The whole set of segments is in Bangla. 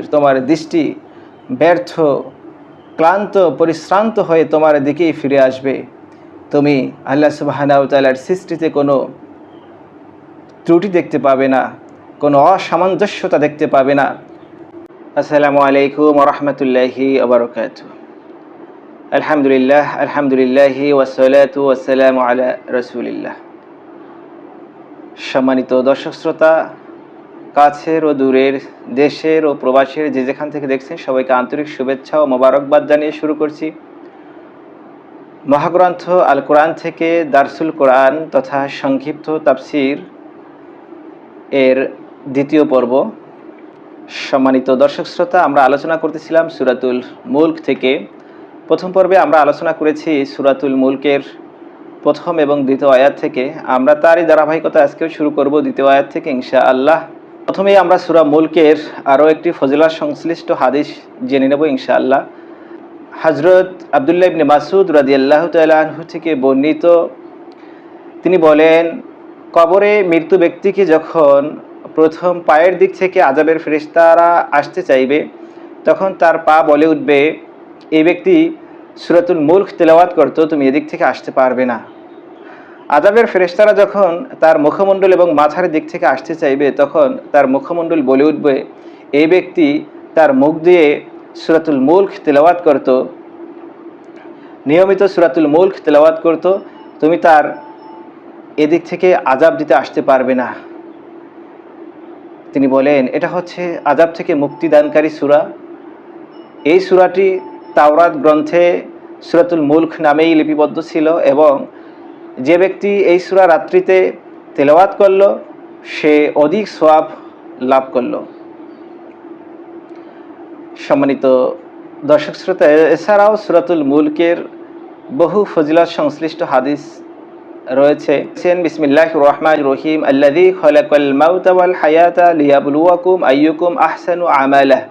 হাসির তোমার দৃষ্টি ব্যর্থ, ক্লান্ত, পরিশ্রান্ত হয়ে তোমার দিকেই ফিরে আসবে। তুমি আল্লাহ সুবাহানাউ তালার সৃষ্টিতে কোনো ত্রুটি দেখতে পাবে না, কোনো অসামঞ্জস্যতা দেখতে পাবে না। আসসালামু আলাইকুম রহমতুল্লাহি আবরকাত আলহামদুলিল্লাহ, আলহামদুলিল্লাহি ওয়াসালাতু ওয়াসালাম আলা রসুলিল্লাহ। সম্মানিত দর্শক শ্রোতা কাছের ও দূরের, দেশের ও প্রবাসের যে যেখান থেকে দেখছেন সবাইকে আন্তরিক শুভেচ্ছা ও মোবারকবাদ জানিয়ে শুরু করছি। মহাগ্রন্থ আল কোরআন থেকে দারসুল কোরআন তথা সংক্ষিপ্ত তাফসির এর দ্বিতীয় পর্ব। সম্মানিত দর্শক শ্রোতা, আমরা আলোচনা করতেছিলাম সুরাতুল মুল্ক থেকে। প্রথম পর্বে আমরা আলোচনা করেছি সুরাতুল মুলকের প্রথম এবং দ্বিতীয় আয়াত থেকে। আমরা তারই ধারাবাহিকতা আজকেও শুরু করব দ্বিতীয় আয়াত থেকে ইনশা আল্লাহ প্রথমেই আমরা সুরা মুলকের আরও একটি ফজিলা সংশ্লিষ্ট হাদিস জেনে নেব ইনশা আল্লাহ হজরত আবদুল্লাহ ইবনে মাসুদ রাজি আল্লাহ তালহু থেকে বর্ণিত, তিনি বলেন, কবরে মৃত্যু ব্যক্তিকে যখন প্রথম পায়ের দিক থেকে আজাবের ফেরিস্তারা আসতে চাইবে, তখন তার পা বলে উঠবে, এই ব্যক্তি সুরাতুল মুল্ক তেলাওয়াত করতো, তুমি এদিক থেকে আসতে পারবে না। আজাবের ফেরেস্তারা যখন তার মুখমণ্ডল এবং মাথার দিক থেকে আসতে চাইবে, তখন তার মুখমণ্ডল বলে উঠবে এই ব্যক্তি তার মুখ দিয়ে সুরাতুল মুল্ক তেলাওয়াত করত, নিয়মিত সুরাতুল মুল্ক তেলাওয়াত করত, তুমি তার এদিক থেকে আজাব দিতে আসতে পারবে না। তিনি বলেন, এটা হচ্ছে আজাব থেকে মুক্তিদানকারী সুরা। এই সুরাটি তাওরাত গ্রন্থে সুরাতুল মুল্ক নামেই লিপিবদ্ধ ছিল এবং যে ব্যক্তি এই সুরা রাত্রিতে তেলাওয়াত করল, সে অধিক সোয়াব লাভ করল। সম্মানিত দর্শক শ্রোতা, এছাড়াও সুরাতুল মুলকের বহু ফজিলত সংশ্লিষ্ট হাদিস রয়েছে। সেন বিসমিল্লাহ রহমান রহিম আল্লাদি খলাকাল মাউতা ওয়াল হায়াতা লিয়াবলুয়াকুম আইয়ুকুম আহসানু আমালাহ।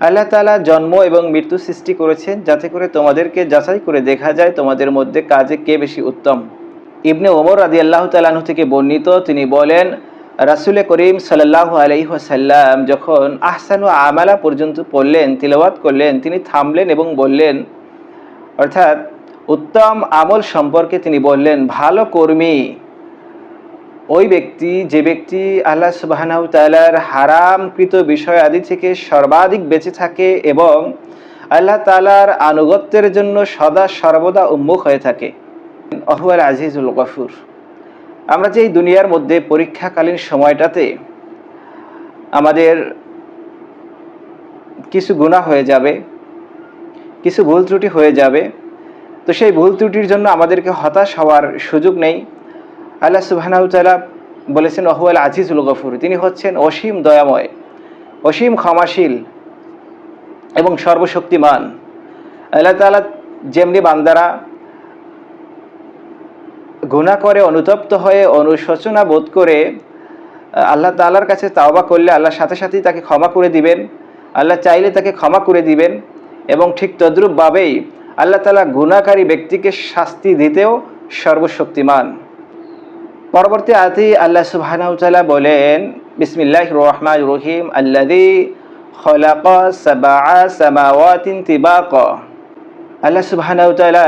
আল্লাহ তালা জন্ম এবং মৃত্যু সৃষ্টি করেছেন যাতে করে তোমাদেরকে যাচাই করে দেখা যায় তোমাদের মধ্যে কাজে কে বেশি উত্তম। ইবনে ওমর আদি আল্লাহ তালাহু থেকে বর্ণিত, তিনি বলেন, রাসুল করিম সাল্লাহ আলহিহাসাল্লাম যখন আহসানু আমালা পর্যন্ত পড়লেন, তিলওয়াত করলেন, তিনি থামলেন এবং বললেন, অর্থাৎ উত্তম আমল সম্পর্কে তিনি বললেন, ভালো কর্মী ওই ব্যক্তি, যে ব্যক্তি আল্লাহ সুবাহানাউ তালার হারামকৃত বিষয় আদি থেকে সর্বাধিক বেঁচে থাকে এবং আল্লাহ তালার আনুগত্যের জন্য সদা সর্বদা উন্মুখ হয়ে থাকে। অহুয়াল আজিজুল গফুর। আমরা যে এই দুনিয়ার মধ্যে পরীক্ষাকালীন সময়টাতে আমাদের কিছু গুণা হয়ে যাবে, কিছু ভুল ত্রুটি হয়ে যাবে, তো সেই ভুল ত্রুটির জন্য আমাদেরকে হতাশ হওয়ার সুযোগ নেই। আল্লাহ সুবাহানাউতালা বলেছেন অহুয়াল আজিজুল গফুর তিনি হচ্ছেন অসীম দয়াময়, অসীম ক্ষমাশীল এবং সর্বশক্তিমান। আল্লাহ তালা যেমনি বান্দারা গুণা করে, অনুতপ্ত হয়ে, অনুশোচনা বোধ করে, আল্লাহ তালার কাছে তাওবা করলে আল্লাহ সাথে সাথেই তাকে ক্ষমা করে দিবেন, আল্লাহ চাইলে তাকে ক্ষমা করে দিবেন এবং ঠিক তদ্রূপভাবেই আল্লাহ তালা গুণাকারী ব্যক্তিকে শাস্তি দিতেও সর্বশক্তিমান। পরবর্তী আতি আল্লাহ সুবাহানাউতালা বলেন বিসমিল্লাহ রহমান রহিম আল্লাদি খলাক সাবা সামাওয়াতিন তিবাক। আল্লাহ সুবাহানাউতালা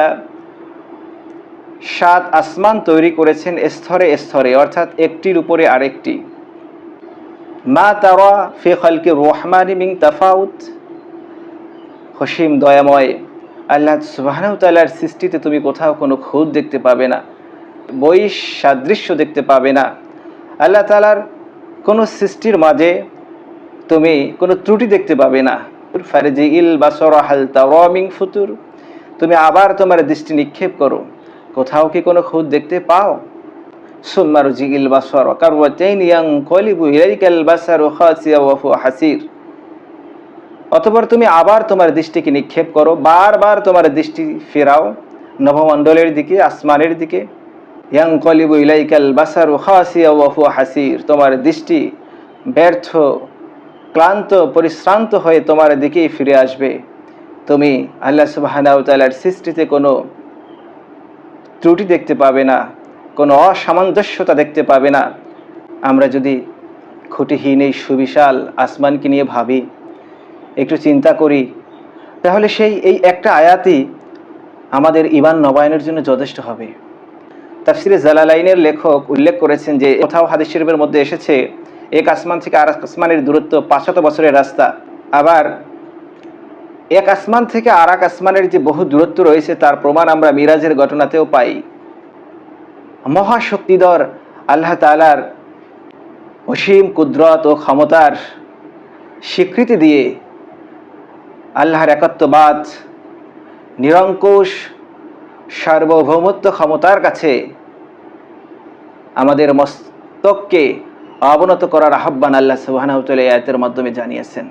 সাত আসমান তৈরি করেছেন স্তরে স্তরে, অর্থাৎ একটির উপরে আরেকটি। মা তারা ফে খলকে রহমান মিং তাফাউত। হসিম দয়াময়, আল্লাহ সুবাহতালার সৃষ্টিতে তুমি কোথাও কোনো খুদ দেখতে পাবে না। বই সাদৃশ্য দেখতে পাবে না। আল্লাহ তালার কোনো সৃষ্টির মাঝে তুমি কোনো ত্রুটি দেখতে পাবে না। ফারেজি ইল বাসর হাল তাওয়ামিং ফুতুর। তুমি আবার তোমার দৃষ্টি নিক্ষেপ করো। কোথাও কি কোনো খুদ দেখতে পাও? সুম্মারু জিগিল বাসর কারওয়াতাইন ইয়াং কলিবু ইলাইকাল বাসারু খাসিয়া হাসির। অতপর তুমি আবার তোমার দৃষ্টিকে নিক্ষেপ করো, বারবার তোমার দৃষ্টি ফেরাও নভমণ্ডলের দিকে, আসমানের দিকে। ইয়াং ইলাইকাল বাসারু খাসিয়া ওয়া হু হাসির। তোমার দৃষ্টি ব্যর্থ, ক্লান্ত, পরিশ্রান্ত হয়ে তোমার দিকেই ফিরে আসবে। তুমি আল্লাহ সুবাহানাউ তালার সৃষ্টিতে কোনো ত্রুটি দেখতে পাবে না, কোনো অসামঞ্জস্যতা দেখতে পাবে না। আমরা যদি খুঁটিহীন এই সুবিশাল আসমানকে নিয়ে ভাবি, একটু চিন্তা করি, তাহলে সেই, এই একটা আয়াতই আমাদের ইমান নবায়নের জন্য যথেষ্ট হবে। তাফসিরে জালালাইনের লেখক উল্লেখ করেছেন যে, কোথাও হাদিস শরীফের মধ্যে এসেছে, এক আসমান থেকে আর আসমানের দূরত্ব পাঁচশত বছরের রাস্তা। আবার, এক আসমান থেকে আর এক আসমানের যে বহু দূরত্ব রয়েছে, তার প্রমাণ আমরা মিরাজের ঘটনাতেও পাই। মহাশক্তিধর আল্লাহ তালার অসীম কুদরত ও ক্ষমতার স্বীকৃতি দিয়ে আল্লাহর একত্ববাদ, নিরঙ্কুশ সার্বভৌমত্ব ক্ষমতার কাছে আমাদের মস্তককে অবনত করার আহ্বান আল্লাহ সুবাহানাউতল আয়াতের মাধ্যমে জানিয়েছেন।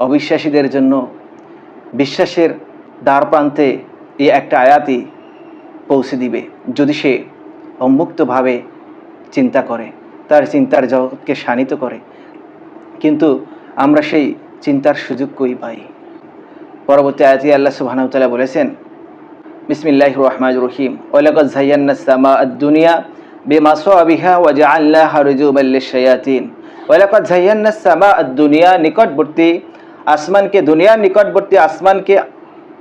অবিশ্বাসীদের জন্য বিশ্বাসের দ্বার প্রান্তে এই একটা আয়াতই পৌঁছে দিবে, যদি সে উন্মুক্তভাবে চিন্তা করে, তার চিন্তার জগৎকে শানিত করে। কিন্তু আমরা সেই চিন্তার সুযোগ কই পাই? পরবর্তী আয়াতি আল্লাহ সুবহানাহু বলেছেন বিসমিল্লাহির রহমানির রহিম। ওয়ালাকাদ যায়্যানা সামা আদ-দুনিয়া বিমাসাবিহা ওয়া জাআলনাহা রুজুবাল লিশ-শায়াতিন। ওয়ালাকাদ যায়্যানা সামা আদ-দুনিয়া নিকটবর্তী আসমানকে, দুনিয়ার নিকটবর্তী আসমানকে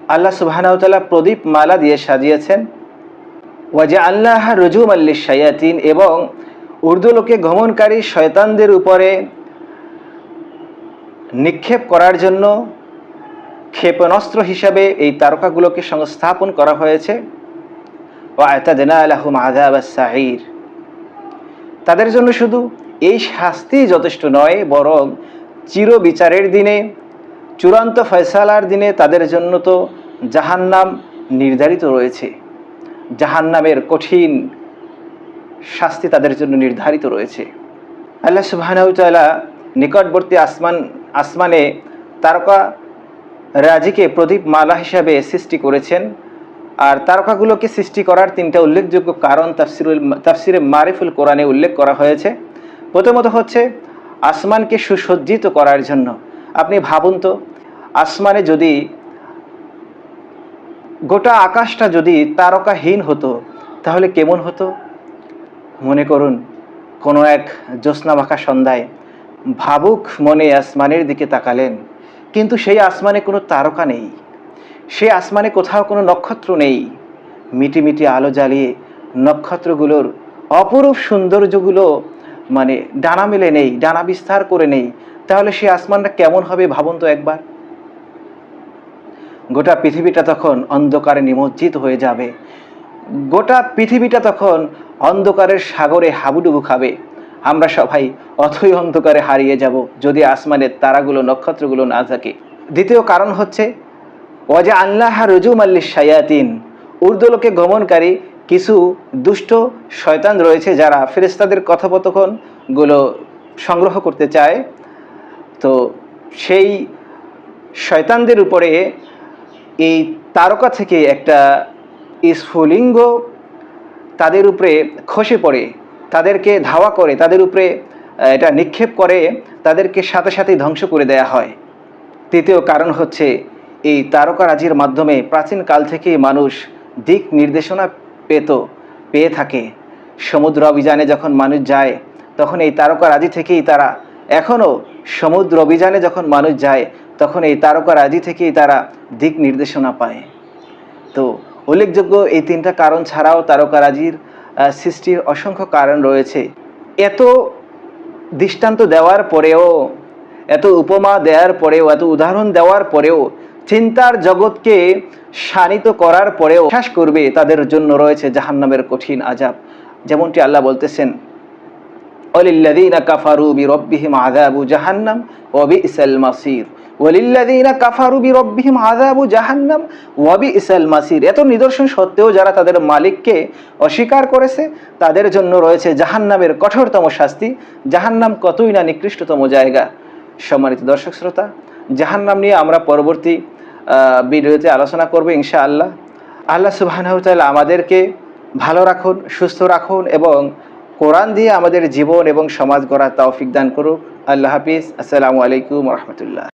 আল্লাহ তাআলা প্রদীপ মালা দিয়ে সাজিয়েছেন। ওয়া জাআলনাহা রুজুবাল লিশ-শায়াতিন এবং উর্দু লোকে গমনকারী শয়তানদের উপরে নিক্ষেপ করার জন্য ক্ষেপণাস্ত্র হিসাবে এই তারকাগুলোকে সংস্থাপন করা হয়েছে। তাদের জন্য শুধু এই শাস্তি যথেষ্ট নয়, বরং চির বিচারের দিনে, চূড়ান্ত ফয়সালার দিনে তাদের জন্য তো জাহান্নাম নির্ধারিত রয়েছে। জাহান্নামের কঠিন শাস্তি তাদের জন্য নির্ধারিত রয়েছে। আল্লাহ সুবাহানাউতালা নিকটবর্তী আসমান আসমানে তারকা রাজিকে প্রদীপ মালা হিসাবে সৃষ্টি করেছেন। আর তারকাগুলোকে সৃষ্টি করার তিনটা উল্লেখযোগ্য কারণ তাফসিরুল তাফসিরে মারিফুল কোরআনে উল্লেখ করা হয়েছে। প্রথমত হচ্ছে, আসমানকে সুসজ্জিত করার জন্য। আপনি ভাবুন তো, আসমানে যদি গোটা আকাশটা যদি তারকাহীন হতো, তাহলে কেমন হতো? মনে করুন, কোনো এক জ্যোৎস্না মাখা সন্ধ্যায় ভাবুক মনে আসমানের দিকে তাকালেন। কিন্তু সেই আসমানে কোনো তারকা নেই। সে আসমানে কোথাও কোনো নক্ষত্র নেই। মিটি মিটি আলো জ্বালিয়ে নক্ষত্রগুলোর অপরূপ সৌন্দর্যগুলো মানে ডানা মেলে নেই, ডানা বিস্তার করে নেই। তাহলে সে আসমানটা কেমন হবে ভাবুন তো একবার। গোটা পৃথিবীটা তখন অন্ধকারে নিমজ্জিত হয়ে যাবে। গোটা পৃথিবীটা তখন অন্ধকারের সাগরে হাবুডুবু খাবে। আমরা সবাই অথই অন্ধকারে হারিয়ে যাব যদি আসমানের তারাগুলো, নক্ষত্রগুলো না থাকে। দ্বিতীয় কারণ হচ্ছে, ওয়াজা আল্লাহ রজুম আল্লি শায়াতিন উর্দুলোকে গমনকারী কিছু দুষ্ট শয়তান রয়েছে যারা ফেরেস্তাদের কথোপকথনগুলো সংগ্রহ করতে চায়। তো সেই শয়তানদের উপরে এই তারকা থেকে একটা স্ফুলিঙ্গ তাদের উপরে খসে পড়ে। তাদেরকে ধাওয়া করে, তাদের উপরে এটা নিক্ষেপ করে, তাদেরকে সাথে সাথেই ধ্বংস করে দেয়া হয়। তৃতীয় কারণ হচ্ছে, এই তারকারাজির মাধ্যমে প্রাচীন কাল থেকেই মানুষ দিক নির্দেশনা পেত, পেয়ে থাকে। সমুদ্র অভিযানে যখন মানুষ যায়, তখন এই তারকারাজি থেকেই তারা, এখনও সমুদ্র অভিযানে যখন মানুষ যায়, তখন এই তারকারাজি থেকেই তারা দিক নির্দেশনা পায়। তো উল্লেখযোগ্য এই তিনটা কারণ ছাড়াও তারকারাজির সৃষ্টির অসংখ্য কারণ রয়েছে। এত দৃষ্টান্ত দেওয়ার পরেও, এত উপমা দেওয়ার পরেও, এত উদাহরণ দেওয়ার পরেও, চিন্তার জগৎকে শানিত করার পরেও বিশ্বাস করবে তাদের জন্য রয়েছে জাহান্নামের কঠিন আজাব যেমনটি আল্লাহ বলতেছেন অলিল্লাদিনা কাফারু বিরব্বিহিম আযাবু জাহান্নাম ওয়া বিসাল মাসির। ওয়ালিল্লাদিনা কাফারু বিরব্বিহিম আযাবু জাহান্নাম ওয়া বিসাল মাসির। এত নিদর্শন সত্ত্বেও যারা তাদের মালিককে অস্বীকার করেছে, তাদের জন্য রয়েছে জাহান্নামের কঠোরতম শাস্তি। জাহান্নাম কতই না নিকৃষ্টতম জায়গা। সম্মানিত দর্শক শ্রোতা, জাহান্নাম নিয়ে আমরা পরবর্তী ভিডিওতে আলোচনা করব ইনশা আল্লাহ আল্লাহ তাআলা আমাদেরকে ভালো রাখুন, সুস্থ রাখুন এবং কোরআন দিয়ে আমাদের জীবন এবং সমাজ গড়ার তৌফিক দান করুক। আল্লাহ হাফিজ। আসসালামু আলাইকুম রহমতুল্লাহ।